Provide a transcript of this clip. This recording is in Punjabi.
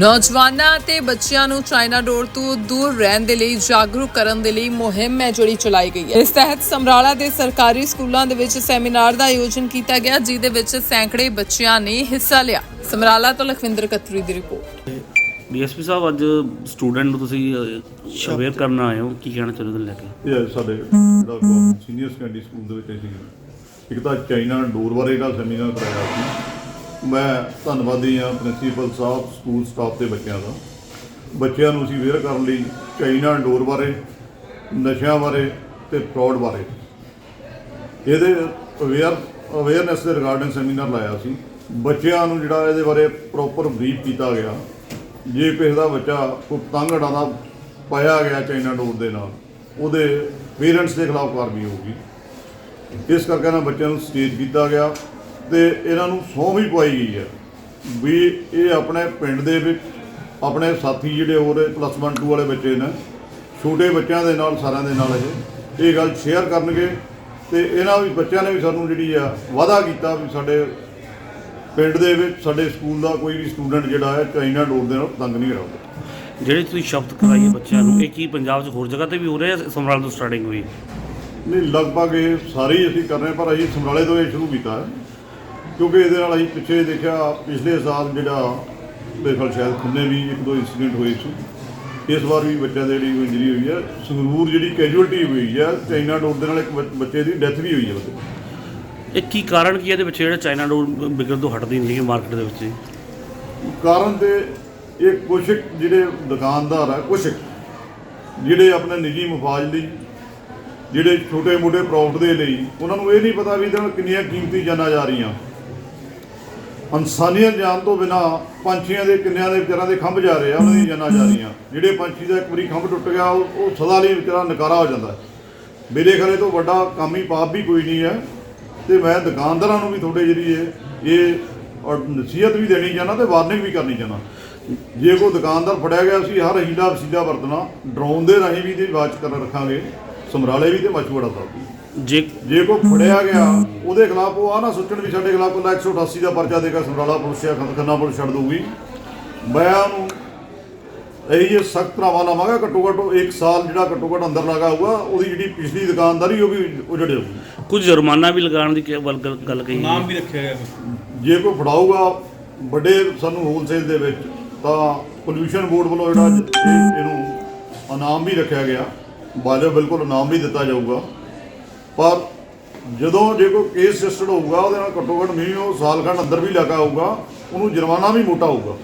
ਨੌਜਵਾਨਾਂ ਅਤੇ ਬੱਚਿਆਂ ਨੂੰ ਚਾਈਨਾ ਡੋਰ ਤੋਂ ਦੂਰ ਰਹਿਣ ਦੇ ਲਈ ਜਾਗਰੂਕ ਕਰਨ ਦੇ ਲਈ ਮੁਹਿੰਮ ਹੈ ਜਿਹੜੀ ਚਲਾਈ ਗਈ ਹੈ। ਇਸ ਤਹਿਤ ਸਮਰਾਲਾ ਦੇ ਸਰਕਾਰੀ ਸਕੂਲਾਂ ਦੇ ਵਿੱਚ ਸੈਮੀਨਾਰ ਦਾ ਆਯੋਜਨ ਕੀਤਾ ਗਿਆ ਜਿਹਦੇ ਵਿੱਚ ਸੈਂਕੜੇ ਬੱਚਿਆਂ ਨੇ ਹਿੱਸਾ ਲਿਆ। ਸਮਰਾਲਾ ਤੋਂ ਲਖਵਿੰਦਰ ਕਤਰੀ ਦੀ ਰਿਪੋਰਟ। ਡੀਐਸਪੀ ਸਾਹਿਬ ਅੱਜ ਸਟੂਡੈਂਟ ਨੂੰ ਤੁਸੀਂ ਅਵੇਅਰ ਕਰਨ ਆਏ ਹੋ। ਕੀ ਕਹਿਣਾ ਚਾਹੁੰਦੇ ਹੋ ਲੈ ਕੇ? ਇਹ ਸਾਡੇ ਸੀਨੀਅਰ ਸੈਕੰਡਰੀ ਸਕੂਲ ਦੇ ਵਿੱਚ ਅਸੀਂ ਇੱਕ ਤਾਂ ਚਾਈਨਾ ਡੋਰ ਬਾਰੇ ਦਾ ਸੈਮੀਨਾਰ ਕਰਾਇਆ ਸੀ। ਮੈਂ ਧੰਨਵਾਦੀ ਹਾਂ ਪ੍ਰਿੰਸੀਪਲ ਸਾਹਿਬ, ਸਕੂਲ ਸਟਾਫ ਤੇ ਬੱਚਿਆਂ ਦਾ। ਬੱਚਿਆਂ ਨੂੰ ਅਸੀਂ ਅਵੇਅਰ ਕਰਨ ਲਈ ਚਾਈਨਾ ਡੋਰ ਬਾਰੇ, ਨਸ਼ਿਆਂ ਬਾਰੇ ਤੇ ਫਰਾਡ ਬਾਰੇ। ਇਹਦੇ ਅਵੇਅਰ, ਅਵੇਅਰਨੈਸ ਦੇ ਰਿਗਾਰਡਿੰਗ ਸੈਮੀਨਾਰ ਲਾਇਆ ਸੀ। ਬੱਚਿਆਂ ਨੂੰ ਜਿਹੜਾ ਇਹਦੇ ਬਾਰੇ ਪ੍ਰੋਪਰ ਬਰੀਫ ਕੀਤਾ ਗਿਆ। ਜੇ ਕਿਸੇ ਦਾ ਬੱਚਾ ਕੋਈ ਪਤੰਗ ਉਡਾਉਂਦਾ ਪਾਇਆ ਗਿਆ ਚਾਈਨਾ ਡੋਰ ਦੇ ਨਾਲ, ਉਹਦੇ ਪੇਰੈਂਟਸ ਦੇ ਖਿਲਾਫ ਕਾਰਵਾਈ ਹੋਊਗੀ। ਇਸ ਕਰਕੇ ਇਹਨਾਂ ਬੱਚਿਆਂ ਨੂੰ ਸਟੇਜ ਕੀਤਾ ਗਿਆ। ਤੇ ਇਹਨਾਂ ਨੂੰ ਸਹੁੰ ਵੀ ਪਵਾਈ ਗਈ ਹੈ ਵੀ ਇਹ ਆਪਣੇ ਪਿੰਡ ਦੇ ਵਿੱਚ ਆਪਣੇ ਸਾਥੀ ਜਿਹੜੇ ਹੋਰ ਪਲੱਸ 1 2 ਵਾਲੇ ਬੱਚੇ ਨੇ ਛੋਟੇ ਬੱਚਿਆਂ ਦੇ ਨਾਲ ਸਾਰਿਆਂ ਦੇ ਨਾਲ ਇਹ ਇਹ ਗੱਲ ਸ਼ੇਅਰ ਕਰਨਗੇ ਤੇ ਇਹਨਾਂ ਵੀ ਬੱਚਿਆਂ ਨੇ ਵੀ ਸਾਨੂੰ ਜਿਹੜੀ ਆ ਵਾਅਦਾ ਕੀਤਾ ਵੀ ਸਾਡੇ ਪਿੰਡ ਦੇ ਵਿੱਚ ਸਾਡੇ ਸਕੂਲ ਦਾ ਕੋਈ ਵੀ ਸਟੂਡੈਂਟ ਜਿਹੜਾ ਹੈ ਚਾਈਨਾ ਡੋਰ ਦੇ ਨਾਲ ਪਤੰਗ ਨਹੀਂ ਉਡਾਉਂਦਾ ਜਿਹੜੇ ਤੁਸੀਂ ਸ਼ਬਦ ਕਰਾਈਏ ਬੱਚਿਆਂ ਨੂੰ ਇਹ ਕੀ ਪੰਜਾਬ 'ਚ ਹੋਰ ਜਗ੍ਹਾ ਤੇ ਵੀ ਹੋ ਰਿਹਾ ਸਮਰਾਲ ਤੋਂ ਸਟਾਰਟਿੰਗ ਹੋਈ? ਨਹੀਂ ਲਗਭਗ ਇਹ ਸਾਰੇ ਹੀ ਅਸੀਂ ਕਰ ਰਹੇ ਹਾਂ, ਪਰ ਅਸੀਂ ਸਮਰਾਲੇ ਤੋਂ ਇਹ ਸ਼ੁਰੂ ਕੀਤਾ ਹੈ। ਕਿਉਂਕਿ ਇਹਦੇ ਨਾਲ ਅਸੀਂ ਪਿੱਛੇ ਦੇਖਿਆ ਪਿਛਲੇ ਸਾਲ ਜਿਹੜਾ ਮੇਰੇ ਖਿਆਲ ਸ਼ਾਇਦ ਖੰਨੇ ਵੀ ਇੱਕ ਦੋ ਇਨਸੀਡੈਂਟ ਹੋਏ ਸੀ ਇਸ ਵਾਰ ਵੀ ਬੱਚਿਆਂ ਦੇ ਜਿਹੜੀ ਇੰਜਰੀ ਹੋਈ ਹੈ ਸੰਗਰੂਰ ਜਿਹੜੀ ਕੈਜੂਅਲਟੀ ਹੋਈ ਹੈ ਚਾਈਨਾ ਡੋਰ ਦੇ ਨਾਲ ਇੱਕ ਬੱਚ- ਦੀ ਡੈਥ ਵੀ ਹੋਈ ਹੈ। ਇਹ ਕੀ ਕਾਰਨ ਕੀ ਹੈ ਇਹਦੇ ਪਿੱਛੇ ਜਿਹੜਾ ਚਾਈਨਾ ਡੋਰ ਵਿਕਣ ਤੋਂ ਹਟਦੀ ਨਹੀਂ ਹੈ ਮਾਰਕੀਟ ਦੇ ਵਿੱਚ? ਕਾਰਨ ਤੇ ਇਹ ਕੁਛ ਜਿਹੜੇ ਦੁਕਾਨਦਾਰ ਆ ਕੁਛ ਜਿਹੜੇ ਆਪਣੇ ਨਿੱਜੀ ਮਫਾਜ ਲਈ ਜਿਹੜੇ ਛੋਟੇ ਮੋਟੇ ਪ੍ਰੋਫਿਟ ਦੇ ਲਈ ਉਹਨਾਂ ਨੂੰ ਇਹ ਨਹੀਂ ਪਤਾ ਵੀ ਇਹਦੇ ਨਾਲ ਕਿੰਨੀਆਂ ਕੀਮਤੀ ਜਾਨਾਂ ਜਾ ਰਹੀਆਂ ਇਨਸਾਨੀਅਤ ਜਾਨ ਤੋਂ ਬਿਨਾ ਪੰਛੀਆਂ ਦੇ ਕਿੰਨਿਆਂ ਦੇ ਵਿਚਾਰਾਂ ਦੇ ਖੰਭ ਜਾ ਰਹੇ ਆ, ਉਹਨਾਂ ਦੀ ਜਾਨਾਂ ਜਾ ਰਹੀਆਂ। ਜਿਹੜੇ ਪੰਛੀ ਦਾ ਇੱਕ ਵਾਰੀ ਖੰਭ ਟੁੱਟ ਗਿਆ, ਉਹ ਉਹ ਸਦਾ ਲਈ ਵਿਚਾਰਾ ਨਕਾਰਾ ਹੋ ਜਾਂਦਾ ਹੈ। ਮੇਰੇ ਖਰੇ ਤੋਂ ਵੱਡਾ ਕੰਮ ਹੀ ਪਾਪ ਵੀ ਕੋਈ ਨਹੀਂ ਹੈ ਤੇ ਮੈਂ ਦੁਕਾਨਦਾਰਾਂ ਨੂੰ ਵੀ ਤੁਹਾਡੇ ਜਿਹੜੀ ਹੈ ਇਹ ਔਰ ਨਸੀਹਤ ਵੀ ਦੇਣੀ ਚਾਹੁੰਦਾ ਤੇ ਵਾਰਨਿੰਗ ਵੀ ਕਰਨੀ ਚਾਹੁੰਦਾ। ਜੇ ਕੋਈ ਦੁਕਾਨਦਾਰ ਫੜਿਆ ਗਿਆ ਸੀ, ਹਰ ਹੀਲਾ ਵਸੀਲਾ ਵਰਤਣਾ, ਡਰੋਨ ਦੇ ਰਾਹੀਂ ਵੀ ਦੀ ਵਾਚ ਕਰ ਰੱਖਾਂਗੇ। ਸਮਰਾਲੇ ਵੀ ਤੇ ਮਛੂੜਾ ਸਾਹਿਬ ਵੀ। ਜੇ ਜੇ ਕੋਈ ਫੜਿਆ ਗਿਆ ਉਹਦੇ ਖਿਲਾਫ ਉਹ ਆ ਨਾ ਸੋਚਣ ਵੀ ਸਾਡੇ ਖਿਲਾਫ ਕੋਈ 188 ਦਾ ਪਰਚਾ ਦੇਗਾ ਸਮਰਾਲਾ ਪੁਲਿਸ ਜਾਂ ਖੰਨਾ ਪੁਲਿਸ ਛੱਡ ਦਊਗੀ। ਮੈਂ ਉਹਨੂੰ ਇਹੀ ਜੇ ਸਖਤ ਧਾਰਾਵਾਂ ਲਾਵਾਂਗਾ ਘੱਟੋ ਘੱਟ ਉਹ ਇੱਕ ਸਾਲ ਜਿਹੜਾ ਘੱਟੋ ਘੱਟ ਅੰਦਰ ਲਗਾ ਹੋਊਗਾ ਉਹਦੀ ਜਿਹੜੀ ਪਿਛਲੀ ਦੁਕਾਨਦਾਰੀ ਉਹ ਵੀ ਉਜੜ ਜਾਊਗੀ ਕੁਝ ਜੁਰਮਾਨਾ ਵੀ ਲਗਾਉਣ ਦੀ ਗੱਲ ਗੱਲ ਕਹੀ ਨਾਮ ਵੀ ਰੱਖਿਆ ਗਿਆ ਜੇ ਕੋਈ ਫੜਾਊਗਾ ਵੱਡੇ ਸਾਨੂੰ ਹੋਲਸੇਲ ਦੇ ਵਿੱਚ ਤਾਂ ਪੋਲੂਸ਼ਨ ਬੋਰਡ ਵੱਲੋਂ ਜਿਹੜਾ ਇਹ- ਇਹਨੂੰ ਇਨਾਮ ਵੀ ਰੱਖਿਆ ਗਿਆ। ਵਾਜਬ ਬਿਲਕੁਲ ਇਨਾਮ ਵੀ ਦਿੱਤਾ ਜਾਊਗਾ। ਪਰ ਜਦੋਂ ਜੇ ਕੋਈ ਕੇਸ ਰਜਿਸਟਰਡ ਹੋਊਗਾ, ਉਹਦੇ ਨਾਲ ਘੱਟੋ ਘੱਟ ਨਹੀਂ ਉਹ ਸਾਲ ਖੰਡ ਅੰਦਰ ਵੀ ਲੱਗਾ ਹੋਊਗਾ, ਉਹਨੂੰ ਜੁਰਮਾਨਾ ਵੀ ਮੋਟਾ ਹੋਊਗਾ।